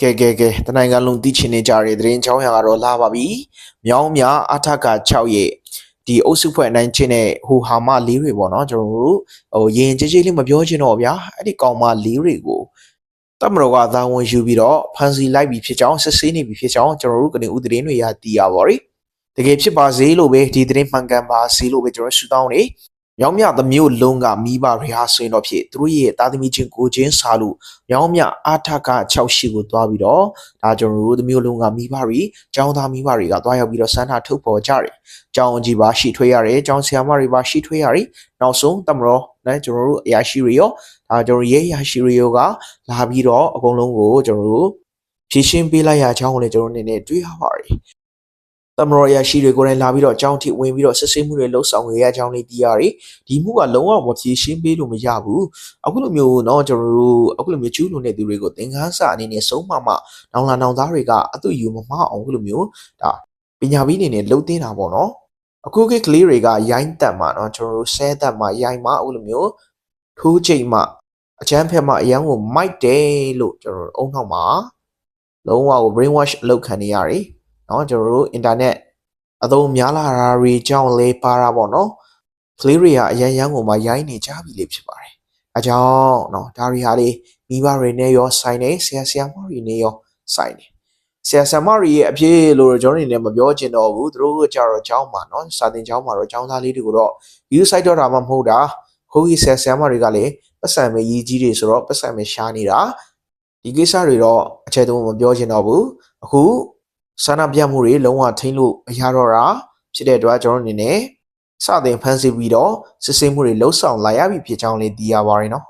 ကဲကဲကဲတနိုင်ငံလုံးသိချင်နေကြတဲ့သတင်းချောင်းရကတော့လာပါပြီမြောင်းမြအထက်က6ရဲ့ဒီအုပ်စုဖွဲ့နိုင်ချင်းတဲ့ဟိုဟာမလေးတွေပေါ့နော်ကျွန်တော်တို့ဟိုရင်ကြေးကြေးလေးမပြောချင်တော့ဗျာအဲ့ဒီကောင်မလေးတွေကိုတမတော်ကသာဝန်ယူပြီးတော့ဖန်စီလိုက်ပြီးဖြစ်ကြောင်းစစ်ဆေးနေပြီဖြစ်ကြောင်းကျွန်တော်တို့ကနေဥသတင်းတွေရတည်ရပါရီတကယ်ဖြစ်ပါစေလို့ပဲဒီသတင်းမှန်ကန်ပါစေလို့ပဲကျွန်တော်ဆုတောင်းနေ မြောင်းမြသမျိုးလုံးကမိဘတွေဟာဆိုရင်တော့ဖြစ်သူတို့ရဲ့တာသမီချင်းကိုချင်းစားလို့မြောင်းမြအာထက6ရှိကိုသွားပြီးတော့ဒါကျွန်တော်တို့သမျိုးလုံးကမိဘတွေကျောင်းသားမိဘတွေကသွားရောက်ပြီးတော့စမ်းထာထုတ်ပေါ်ကြတယ်။ကျောင်းကြီးပါရှိထွေးရတယ်ကျောင်းဆရာမတွေပါရှိထွေးရတယ်နောက်ဆုံးတမတော်နဲ့ကျွန်တော်တို့အရာရှိတွေရောဒါကျွန်တော်ရဲအရာရှိတွေရောကလာပြီးတော့အကုန်လုံးကိုကျွန်တော်တို့ဖြည့်ရှင်းပေးလိုက်ရချောင်းကိုလည်းကျွန်တော်အနေနဲ့တွေးရပါတယ်။ တမတော်ရရှိတွေကိုယ်တိုင်လာပြီးတော့အကြောင်းထိဝင်ပြီးတော့စစ်ဆေးမှုတွေလှုပ်ဆောင်နေရအကြောင်းလေးသိရတယ်။ဒီမှုကလုံးဝမဖြေရှင်းပေးလို့မရဘူး။အခုလိုမျိုးเนาะကျွန်တော်တို့အခုလိုမျိုးကျူးလွန်တဲ့သူတွေကိုသင်ခန်းစာအနေနဲ့ဆုံးမမှနောင်လာနောင်သားတွေကအတူယူမမအောင်အခုလိုမျိုးဒါပညာပြီးအနေနဲ့လှုပ်သိနေတာပေါ့နော်။အခုခေတ်ကလေးတွေကရိုင်းတက်မှာเนาะကျွန်တော်တို့ဆဲတက်မှာရိုင်းမှာအခုလိုမျိုးထိုးချိန်မှာအချမ်းဖက်မှာအရန်ကိုမိုက်တယ်လို့ကျွန်တော်တို့အုံနောက်မှာလုံးဝကို brain wash လုပ်ခံနေရတယ်။ เนาะကျွန်တော်တို့ internet အသုံးများလာတာတွေကြောင့်လေးပါတာပေါ့နော်ကလေးတွေကအရန်ရန်ကိုမှရိုင်းနေကြပြီလေဖြစ်ပါတယ်အကြောင်းเนาะဒါတွေဟာလေမိဘတွေနဲ့ရောဆိုင်နေဆရာဆရာမတွေနဲ့ရောဆိုင်နေဆရာဆရာမတွေရဲ့အဖြစ်လို့တော့ကျွန်တော်နေလည်းမပြောချင်တော့ဘူးသူတို့ကကြတော့ကျောင်းမှာเนาะစာသင်ကျောင်းမှာတော့ကျောင်းသားလေးတွေကိုတော့ view site တော့တာမှမဟုတ်တာခိုးကြီးဆရာဆရာမတွေကလည်းပတ်စံပဲရည်ကြီးတွေဆိုတော့ပတ်စံပဲရှားနေတာဒီကိစ္စတွေတော့အချက်တုံးမပြောချင်တော့ဘူးအခု ဆန္ဒပြမှုတွေလုံးဝထိန်းလို့မရတော့တာဖြစ်တဲ့အတွက်ကျွန်တော်အနေနဲ့စတင်ဖန်ဆီးပြီးတော့စစ်ဆေးမှုတွေလှုပ်ဆောင်လာရပြီဖြစ်ကြောင်းလေးသိရပါတယ်နော်